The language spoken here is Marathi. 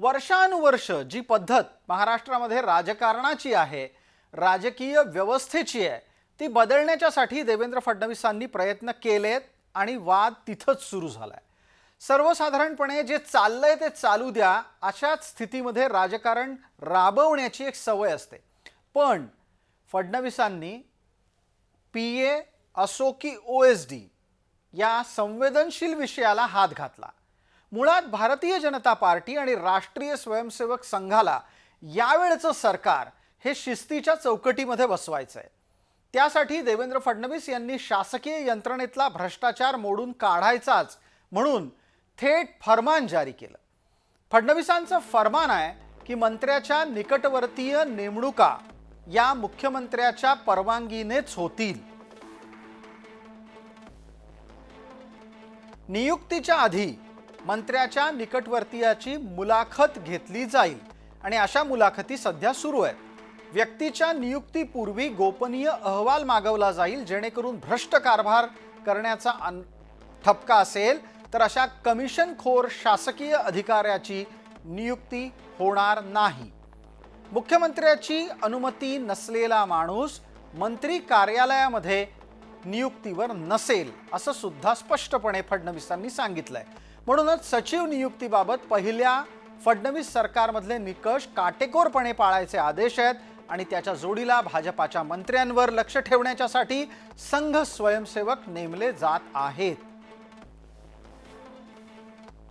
वर्षानुवर्ष जी पद्धत महाराष्ट्रामध्ये राजकारणाची आहे राजकीय व्यवस्थेची आहे ती बदलण्याच्यासाठी देवेंद्र फडणवीसांनी प्रयत्न केलेत आणि वाद तिथंच सुरू झालाय. सर्वसाधारणपणे जे चाललंय ते चालू द्या अशाच स्थितीमध्ये राजकारण राबवण्याची एक सवय असते. पण फडणवीसांनी पी ए असो की ओ एस डी या संवेदनशील विषयाला हात घातला. मुळात भारतीय जनता पार्टी आणि राष्ट्रीय स्वयंसेवक संघाला यावेळचं सरकार हे शिस्तीच्या चौकटीमध्ये बसवायचं आहे त्यासाठी देवेंद्र फडणवीस यांनी शासकीय यंत्रणेतला भ्रष्टाचार मोडून काढायचाच म्हणून थेट फरमान जारी केलं. फडणवीसांचं फरमान आहे की मंत्र्याच्या निकटवर्तीय नेमणुका या मुख्यमंत्र्याच्या परवानगीनेच होतील. नियुक्तीच्या आधी मंत्र्याच्या निकटवर्तीयाची मुलाखत घेतली जाईल. आणि अशा मुलाखती सध्या सुरू आहेत. व्यक्तीच्या नियुक्तीपूर्वी गोपनीय अहवाल मागवला जाईल जेणेकरून भ्रष्ट कारभार करण्याचा अन ठपका असेल तर अशा कमिशनखोर शासकीय अधिकाऱ्याची नियुक्ती होणार नाही. मुख्यमंत्र्याची अनुमती नसलेला माणूस मंत्री कार्यालयामध्ये नियुक्तीवर नसेल असं सुद्धा स्पष्टपणे फडणवीसांनी सांगितलंय. म्हणूनच सचिव नियुक्तीबाबत पहिल्या फडणवीस सरकारमधले निकष काटेकोरपणे पाळायचे आदेश आहेत आणि त्याच्या जोडीला भाजपाच्या मंत्र्यांवर लक्ष ठेवण्याच्यासाठी संघ स्वयंसेवक नेमले जात आहेत.